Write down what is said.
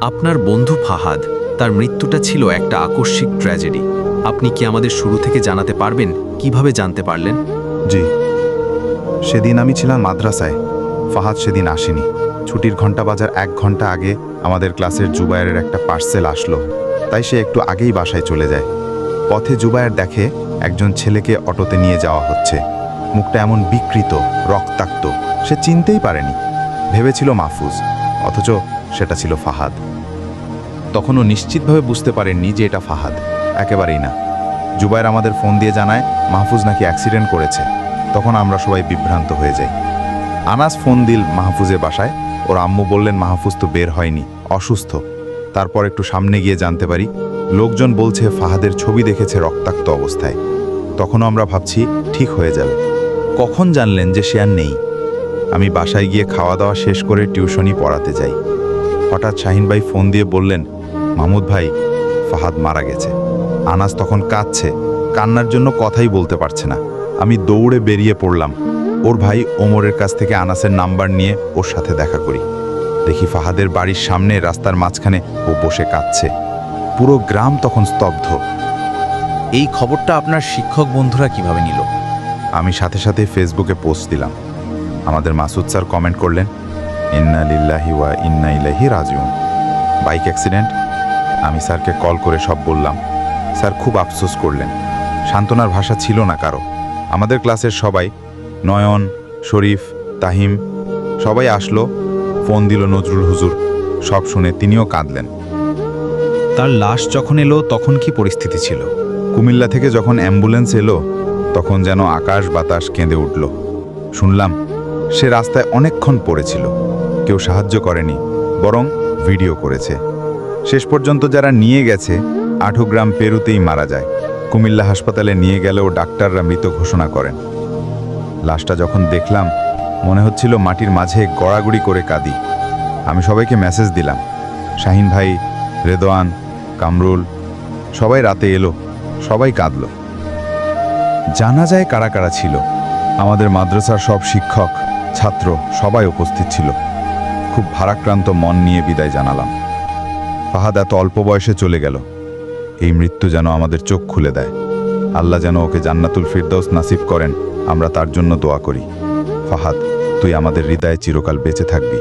আপনার বন্ধু ফাহাদ, তার মৃত্যুটা ছিল একটা আকস্মিক ট্র্যাজেডি। আপনি কি আমাদের শুরু থেকে জানাতে পারবেন কীভাবে জানতে পারলেন? জি। সেদিন আমি ছিলাম মাদ্রাসায়। ফাহাদ সেদিন আসেনি। ছুটির ঘণ্টা বাজার এক ঘণ্টা আগে আমাদের ক্লাসের জুবায়ের একটা পার্সেল আসলো। তাই সে একটু আগেই বাসায় চলে যায়। পথে জুবায়ের দেখে একজন ছেলেকে অটোতে নিয়ে যাওয়া হচ্ছে। মুখটা এমন বিকৃত, রক্তাক্ত, সে চিনতেই পারেনি। ভেবেছিল মাহফুজ, অথচ সেটা ছিল ফাহাদ। তখনও নিশ্চিতভাবে বুঝতে পারেননি যে এটা ফাহাদ। একেবারেই না। জুবাইর আমাদের ফোন দিয়ে জানায়, মাহফুজ নাকি অ্যাক্সিডেন্ট করেছে। তখন আমরা সবাই বিভ্রান্ত হয়ে যাই। আনাস ফোন দিল মাহফুজের বাসায়। ওর আম্মু বললেন, মাহফুজ তো বের হয়নি, অসুস্থ। তারপর একটু সামনে গিয়ে জানতে পারি। লোকজন বলছে, ফাহাদের ছবি দেখেছে রক্তাক্ত অবস্থায়। তখনও আমরা ভাবছি, ঠিক হয়ে যাবে। কখন জানলেন যে সে আর নেই? আমি বাসায় গিয়ে খাওয়া দাওয়া শেষ করে টিউশনি পড়াতে যাই। হঠাৎ শাহিন ভাই ফোন দিয়ে বললেন মাহমুদ ভাই ফাহাদ মারা গেছে। আনাস তখন কাঁদছে কান্নার জন্য কথাই বলতে পারছে না। আমি দৌড়ে বেরিয়ে পড়লাম। ওর ভাই ওমরের কাছ থেকে আনাসের নাম্বার নিয়ে ওর সাথে দেখা করি। দেখি ফাহাদের বাড়ির সামনে রাস্তার মাঝখানে ও বসে কাঁদছে। পুরো গ্রাম তখন স্তব্ধ। এই খবরটা আপনার শিক্ষক বন্ধুরা কীভাবে নিল? আমি সাথে সাথে ফেসবুকে পোস্ট দিলাম। আমাদের মাসুদ স্যার কমেন্ট করলেন ইন্না লিল্লাহি ওয়া ইন্না ইলাইহি রাজিউন। বাইক অ্যাক্সিডেন্ট আমি স্যারকে কল করে সব বললাম। স্যার খুব আফসোস করলেন। সান্ত্বনার ভাষা ছিল না কারও। আমাদের ক্লাসের সবাই, নয়ন, শরীফ, তাহিম, সবাই আসলো, ফোন দিল নজরুল হুজুর। সব শুনে তিনিও কাঁদলেন। তার লাশ যখন এলো তখন কি পরিস্থিতি ছিল? কুমিল্লা থেকে যখন অ্যাম্বুলেন্স এলো, তখন যেন আকাশ বাতাস কেঁদে উঠল। শুনলাম, সে রাস্তায় অনেকক্ষণ পড়েছিল। কেউ সাহায্য করেনি, বরং ভিডিও করেছে। শেষ পর্যন্ত যারা নিয়ে গেছে, আঠো গ্রাম পেরুতেই মারা যায়। কুমিল্লা হাসপাতালে নিয়ে গেলেও ডাক্তাররা মৃত ঘোষণা করেন। লাশটা যখন দেখলাম, মনে হচ্ছিল মাটির মাঝে গড়াগড়ি করে কাঁদি। আমি সবাইকে মেসেজ দিলাম। শাহিন ভাই, রেদোয়ান, কামরুল, সবাই রাতে এলো, সবাই কাঁদল। জানা যায় কারা কারা ছিল। আমাদের মাদ্রাসার সব শিক্ষক, ছাত্র, সবাই উপস্থিত ছিল। খুব ভারাক্রান্ত মন নিয়ে বিদায় জানালাম। ফাহাদ এত অল্প বয়সে চলে গেল। এই মৃত্যু যেন আমাদের চোখ খুলে দেয়। আল্লাহ যেন ওকে জান্নাতুল ফিরদৌস নাসিব করেন, আমরা তার জন্য দোয়া করি। ফাহাদ, তুই আমাদের হৃদয়ে চিরকাল বেঁচে থাকবি।